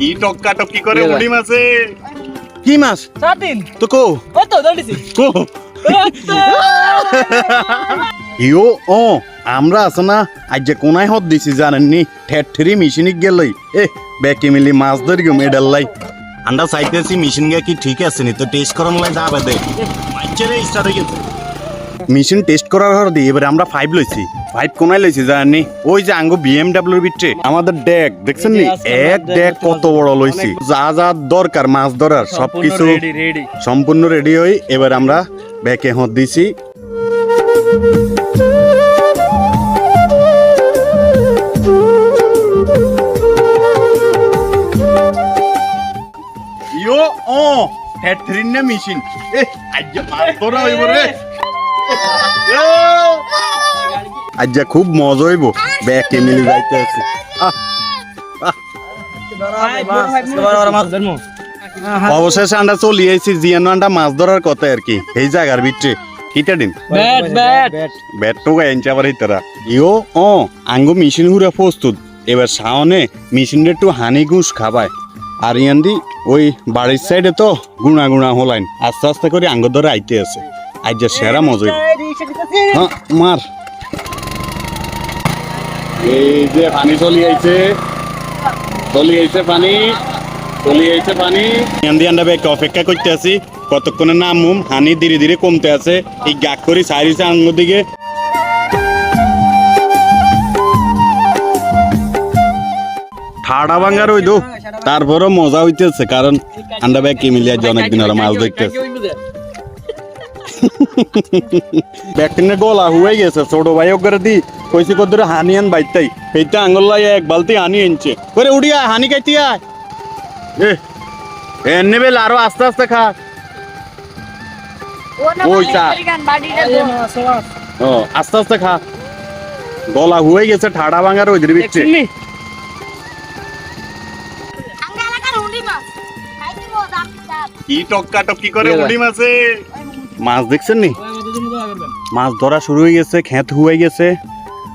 কি টক্কা টক্কি করে মুড়ি মাছে? কি মাছ? সাতিন তো কো। ও তো দৌড়িছি কো। ইও ও আমরা আছে না। আজ যে কোনায় হত দিছি জানেননি? ঠের ঠেরি মেশিনিক গেলই এ ব্যাকে মিলি মাছ ধরি গো মেডাল লাই। আন্ডা চাইতেছি মেশিন গে কি ঠিক আছে নি? তো টেস্ট করার মলাই যাবে দে। মাইচেরে স্টার্ট হয়ে গেছে। মেশিন টেস্ট করার হর দি এবারে আমরা ফাইভ লইছি। ফাইভ কোনায় লইছি জানেননি? ওই যে আঙ্গো বিএমডব্লিউর ভিতরে আমাদের ডেক দেখছেন নি? এক ডেক কত বড় লইছি? যা যা দরকার মাছ ধরার সবকিছু সম্পূর্ণ রেডি হই। এবার আমরা ব্যাকে হত দিছি। ইয়ো ও হ্যাট্রিন না মেশিন এ আজ মাছ ধরা হইব রে। আজ খুব মজা হইব। ব্যাকে মিলে যাইতে আছে। অবশেষে আমরা চলে আইছি জিয়ানো আন্ডা মাছ ধরার কথা আর কি। এই জায়গার ভিতরে। কিটা দিন ব্যাট ব্যাট। ব্যাটটো গাইছে আবার ইতারা ইও ও আঙ্গো মেশিন হুরা প্রস্তুত। এবার সাওনে মেশিন একটু হানি ঘুষ খাবায়। আর ইয়ান্দি ওই বাড়ির সাইডে তো গুণা গুণা হলাইন। আস্তে আস্তে করে আঙ্গ ধরে আইতে আছে। আজ যে সেরা মজা হইব। হ্যাঁ মার। এই যে পানি চলি আইছে। চলি আইছে পানি চলি আইছে পানি। আন্ডা অপেক্ষা করতে আছি। কতক্ষণে নামুম? হানি ধীরে ধীরে কমতে আছে। এই গাক করি সাইরিছে আঙ্গ দিকে ঠাড়া ভাঙ্গার ওই তারপরও মজা হইতেছে কারণ আন্ডা ব্যাগ কি মিলিয়ে অনেকদিন ওরা মাছ দেখতেছে ব্যাগটিনে গলা হুয়ে গেছে। ছোট ভাই ওগরে দি কইছি কদরে হানি আন বাইতাই এইটা আঙ্গুল লাই এক বালতি হানি আনছে। করে উড়িয়া হানি খাইতি আয়। এ এনে বেল আরও আস্তে আস্তে খা। ও আস্তে আস্তে খা। গলা হুয়ে গেছে ঠাড়া ভাঙ্গার ওই দিকে কি টক্কা টক্কি করে ভাই? মাছে। মাছ দেখছেন নি মাছ ধরা শুরু হয়ে গেছে খেত হুয়ে গেছে।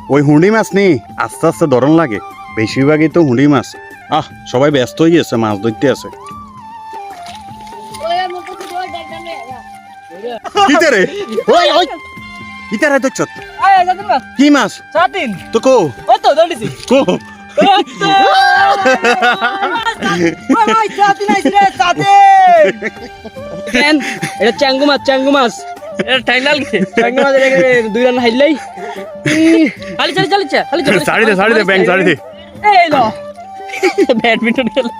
ওই হুঁড়ি মাছ নি আস্তে আস্তে ধরন লাগে। বেশিরভাগই তো হুঁড়ি মাছ। আহ সবাই ব্যস্ত হয়ে গেছে মাছ ধরতে আছে। ওই ওই কি মাছ? সাতিন। তো কো? ও তো কো? কেন এটা চ্যাঙ্গু মাছ চ্যাঙ্গু মাছ। এটা টাইনাল কে? চ্যাঙ্গু মাছ এটা দুই রান হাইলাই। হালি চালি চালি চালি সাড়ি দে সাড়ি দে ব্যাং সাড়ি দে। এই লো। ব্যাডমিন্টন খেলা।